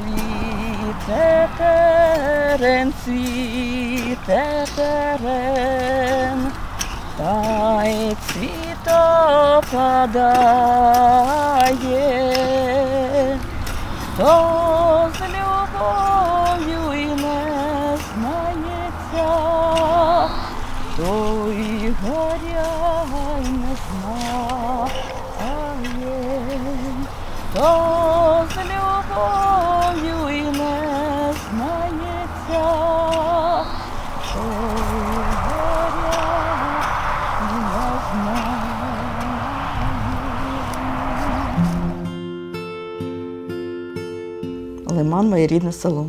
цвіте терен, цвіте терен, та й цвіто падає, хто з любов'ю і не знається, той горя й не знає, хто з любов'ю Лиман моє рідне село.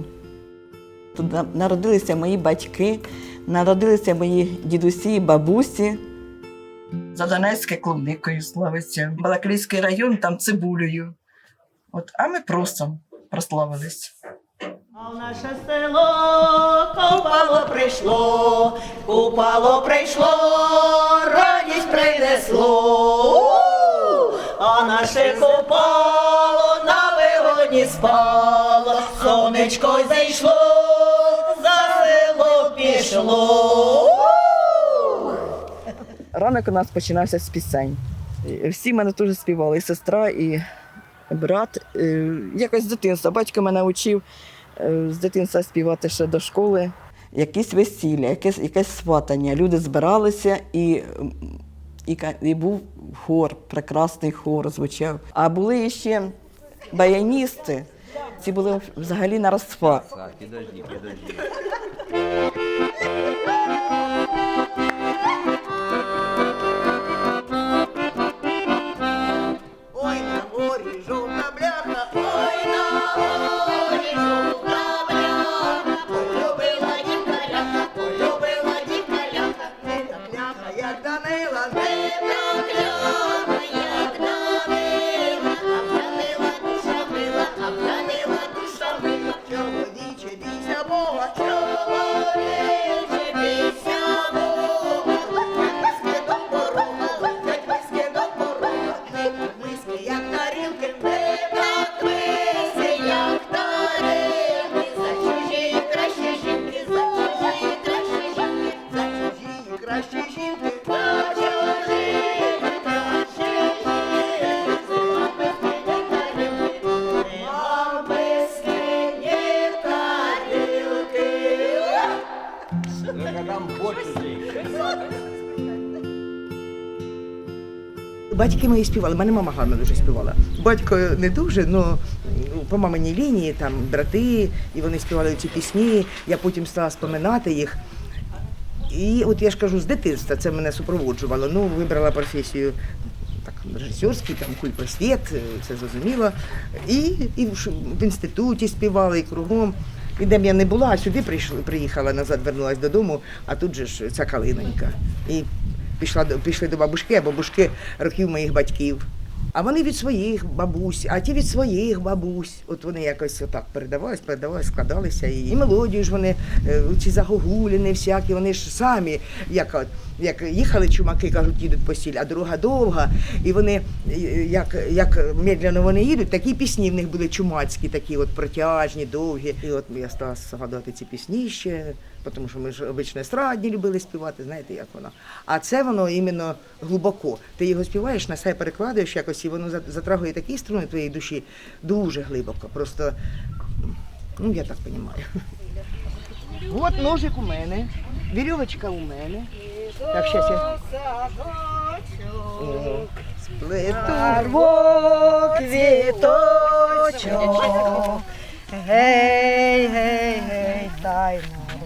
Тут народилися мої батьки, народилися мої дідусі і бабусі. За Донецьке клубникою славиться. Балаклійський район там цибулею. От, а ми просто прославились. А в наше село купало прийшло, купало прийшло, радість принесло. А наше купало на вигоні спало, сонечко зайшло, за село пішло. Ранок у нас починався з пісень. Всі мене теж співали, і сестра, і брат. Е, Якось з дитинства. Батько мене учив е, з дитинства співати ще до школи. Якісь весілля, якесь, якесь сватання. Люди збиралися і, і, ка- і був хор, прекрасний хор звучав. А були ще баяністи. Ці були взагалі на розпад. Так, підожди, підожди. Батьки мої співали, мене мама гарно дуже співала. Батько не дуже, але по маминій лінії там брати, і вони співали ці пісні. Я потім стала споминати їх. І от я ж кажу, з дитинства це мене супроводжувало. Ну, вибрала професію так, режисерський, там культпросвіт, це зрозуміло. І, і в, інституті співала, і кругом. І де б я не була, а сюди прийшла, приїхала назад, вернулася додому, а тут же ж ця калинонька. І пішла пішли до бабушки, а бабушки років моїх батьків. А вони від своїх бабусь, а ті від своїх бабусь. От вони якось отак передавались, передавались, складалися. І, мелодію ж вони, е, ці загогуліни всякі, вони ж самі, як, як їхали чумаки, кажуть, їдуть по сіль, а дорога довга. І вони, як, як медленно вони їдуть, такі пісні в них були чумацькі, такі от протяжні, довгі. І от я стала згадувати ці пісні ще, тому що ми ж обично естрадні любили співати, знаєте, як воно. А це воно іменно глибоко. Ти його співаєш, на себе перекладаєш якось, і воно затрагує такі струни твоєї душі дуже глибоко. Просто, ну я так розумію. От ножик у мене, вірьовочка у мене. Так, я. О, Сплету квіточок, гей, гей, гей, дай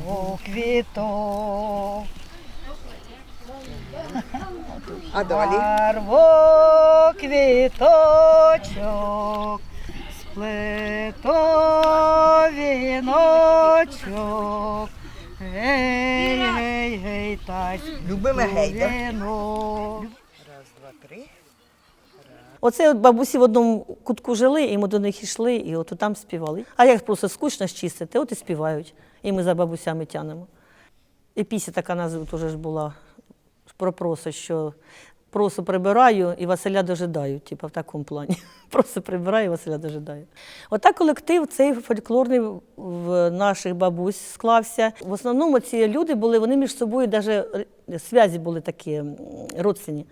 нарву квіток. А далі? Нарву квіточок, сплету віночок, гей, гей, гей, тась. Любиме гей, так? Раз, два, три. Оце от бабусі в одному кутку жили, і ми до них йшли, і от там співали. А як просто скучно ж чистити, от і співають. І ми за бабусями тянемо. І пісня така назва теж ж була про проси, що просто прибираю і Василя дожидаю, типу в такому плані. Просто прибираю і Василя дожидаю. Отак колектив цей фольклорний в наших бабусь склався. В основному ці люди були, вони між собою навіть зв'язі були такі родственні.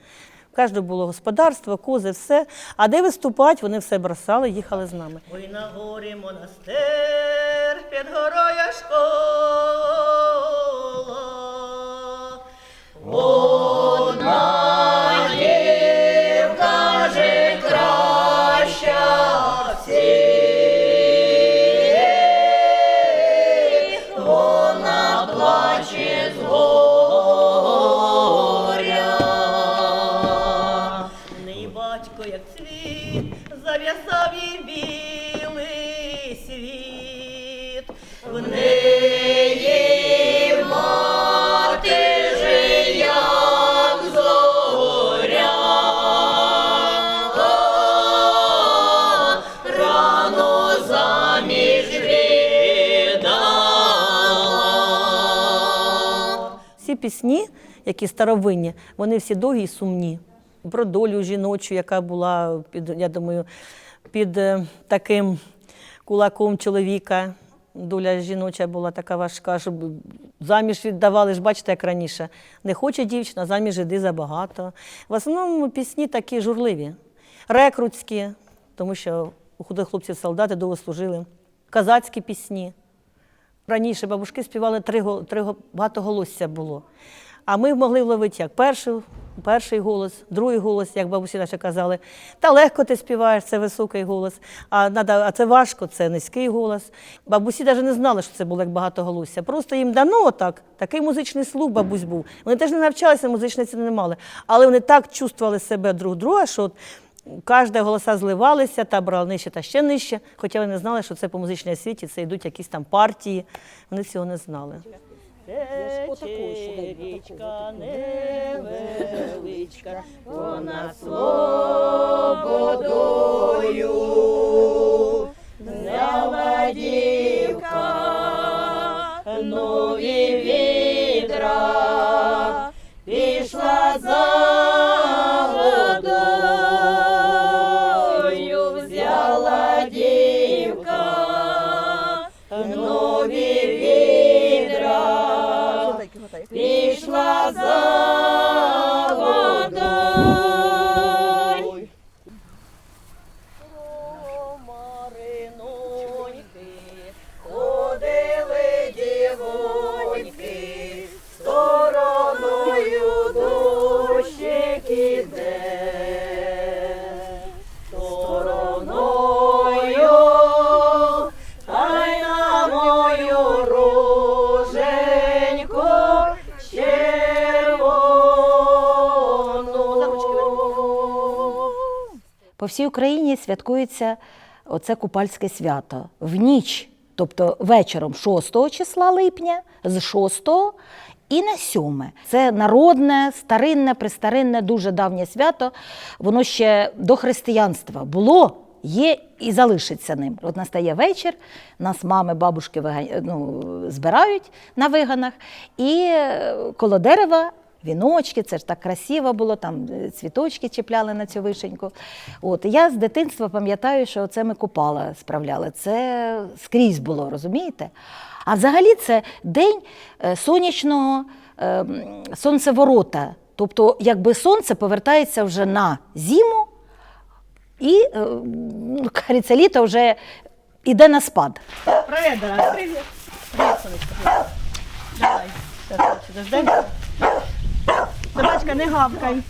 У кожного було господарство, кози, все. А де виступати, вони все бросали, їхали з нами. Ой, на горі монастир, під горою школа. Всі пісні, які старовинні, вони всі довгі і сумні. Про долю жіночу, яка була під, я думаю, під е, таким кулаком чоловіка. Доля жіноча була така важка, щоб заміж віддавали ж, бачите, як раніше. Не хоче дівчина, заміж іди забагато. В основному пісні такі журливі, рекрутські, тому що у худих хлопців солдати довго служили, казацькі пісні. Раніше бабушки співали три, три го- багатоголосся було. А ми могли вловити як перший, перший голос, другий голос, як бабусі наші казали. Та легко ти співаєш, це високий голос, а, надо, а це важко, це низький голос. Бабусі навіть не знали, що це було як багатоголосся. Просто їм дано отак, такий музичний слух бабусь був. Вони теж не навчалися, музичниці не мали. Але вони так чувствували себе друг друга, що Кожне голоса зливалися, та брала нижче та ще нижче, хоча вони знали, що це по музичній освіті, це йдуть якісь там партії. Вони цього не знали. Річка невеличка, вона слободою, взяла дівка нові відра, По всій Україні святкується оце купальське свято в ніч, тобто вечором 6 числа липня, з 6 і на 7. Це народне, старинне, престаринне, дуже давнє свято. Воно ще до християнства було. Є і залишиться ним. От настає вечір, нас мами, бабушки ну, збирають на виганах, і е, коло дерева віночки, це ж так красиво було, там е, цвіточки чіпляли на цю вишеньку. От, я з дитинства пам'ятаю, що це ми купала справляли. Це скрізь було, розумієте? А взагалі це день е, сонячного е, сонцеворота. Тобто, якби сонце повертається вже на зиму, і ну, кажеться, літо вже йде на спад. Привет, сонечко. Привет. Давай. Дождемся. Собачка, не гавкай.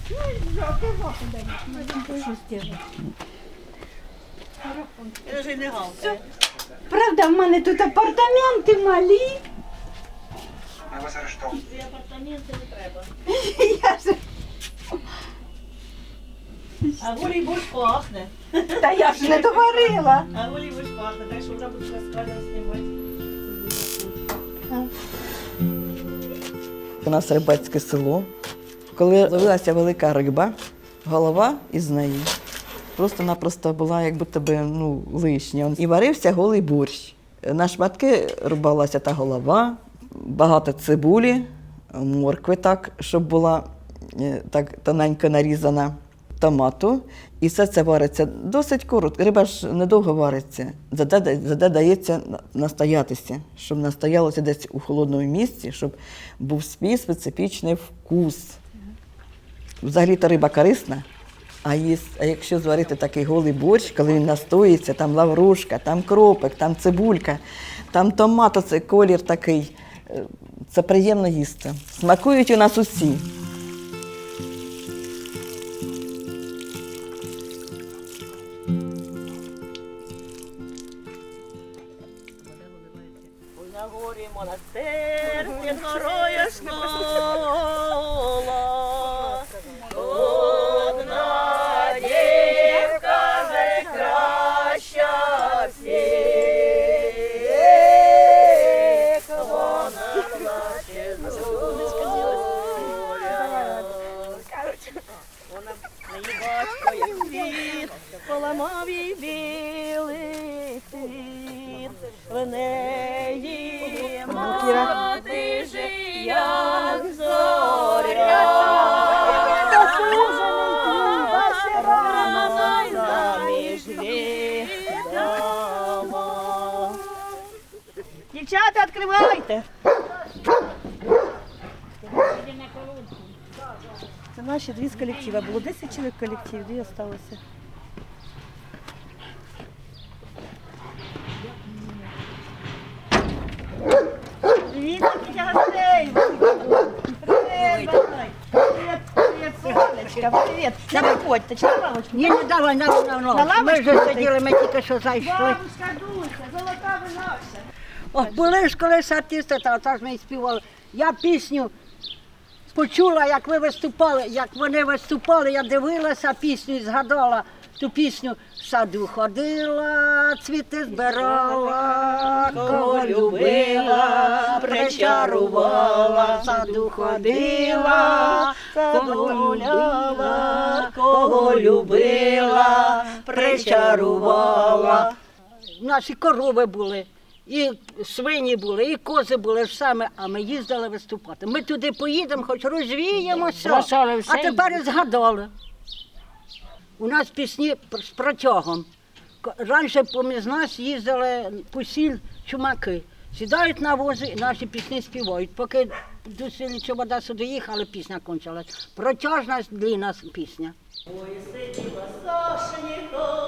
Правда, в мене тут апартаменти малі. Ці апартаменти не треба. Я ж, А голій борщ пахне. та я ж не доварила. А голій борщ пахне. Так що вже буду розказувати, знімати. У нас рибацьке село. Коли ловилася велика риба, голова із неї просто-напросто була як будто би ну, лишня. І варився голий борщ. На шматки рубалася та голова, багато цибулі, моркви так, щоб була е, так тоненько нарізана томату. І все це вариться досить коротко. Риба ж недовго вариться. Заде, заде дається настоятися, щоб настоялося десь у холодному місці, щоб був свій специфічний вкус. Взагалі то риба корисна, а, їсть, а якщо зварити такий голий борщ, коли він настоїться, там лаврушка, там кропик, там цибулька, там томат, оцей колір такий, е, це приємно їсти. Смакують у нас усі. Дівчата, відкривайте. Це наші дві з колектива. Було 10 чоловік колектив, дві залишилося. Привіт, гостей! Привіт, давай. Привіт, привіт, сонечка, привіт. Не виходьте, чи на лавочку? Ні, не давай на, на, На Ми вже сиділи, ми тільки що зайшли. Бабушка Дуся, золота винався. О, були ж колись артисти, та оце ж ми співали. Я пісню почула, як ви виступали, як вони виступали, я дивилася пісню і згадала ту пісню. В саду ходила, цвіти збирала, кого любила, причарувала, в саду ходила, кого гуляла, кого любила, причарувала. У нас і корови були, і свині були, і кози були ж саме, а ми їздили виступати. Ми туди поїдемо, хоч розвіємося, Бросали все а тепер і згадали. У нас пісні з протягом. К- Раніше поміж нас їздили по сіль чумаки. Сідають на вози і наші пісні співають. Поки до селі Чобода сюди їхали, пісня кончилась. Протяжна длінна пісня. Ой, сиділа Сашенько,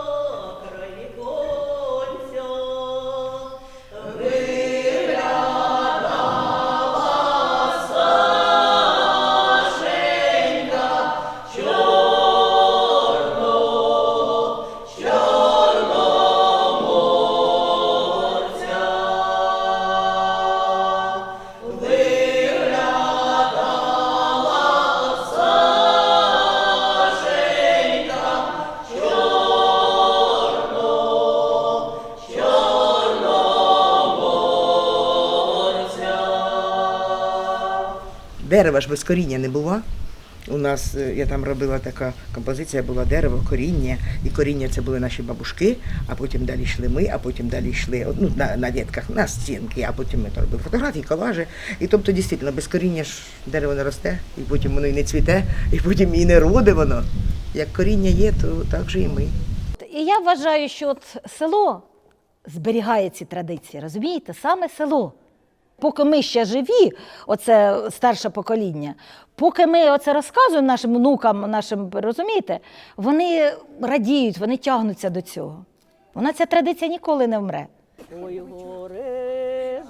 Дерева ж без коріння не було. У нас е, я там робила така композиція, була дерево, коріння, і коріння це були наші бабушки, а потім далі йшли ми, а потім далі йшли ну, на, на дітках, на стінки, а потім ми там робили фотографії, колажі. І тобто, дійсно, без коріння ж дерево не росте, і потім воно і не цвіте, і потім і не роде воно. Як коріння є, то так же і ми. І я вважаю, що от село зберігає ці традиції, розумієте? Саме село. Поки ми ще живі, оце старше покоління, поки ми оце розказуємо нашим внукам, нашим, розумієте, вони радіють, вони тягнуться до цього. Вона ця традиція ніколи не вмре. Ой, горе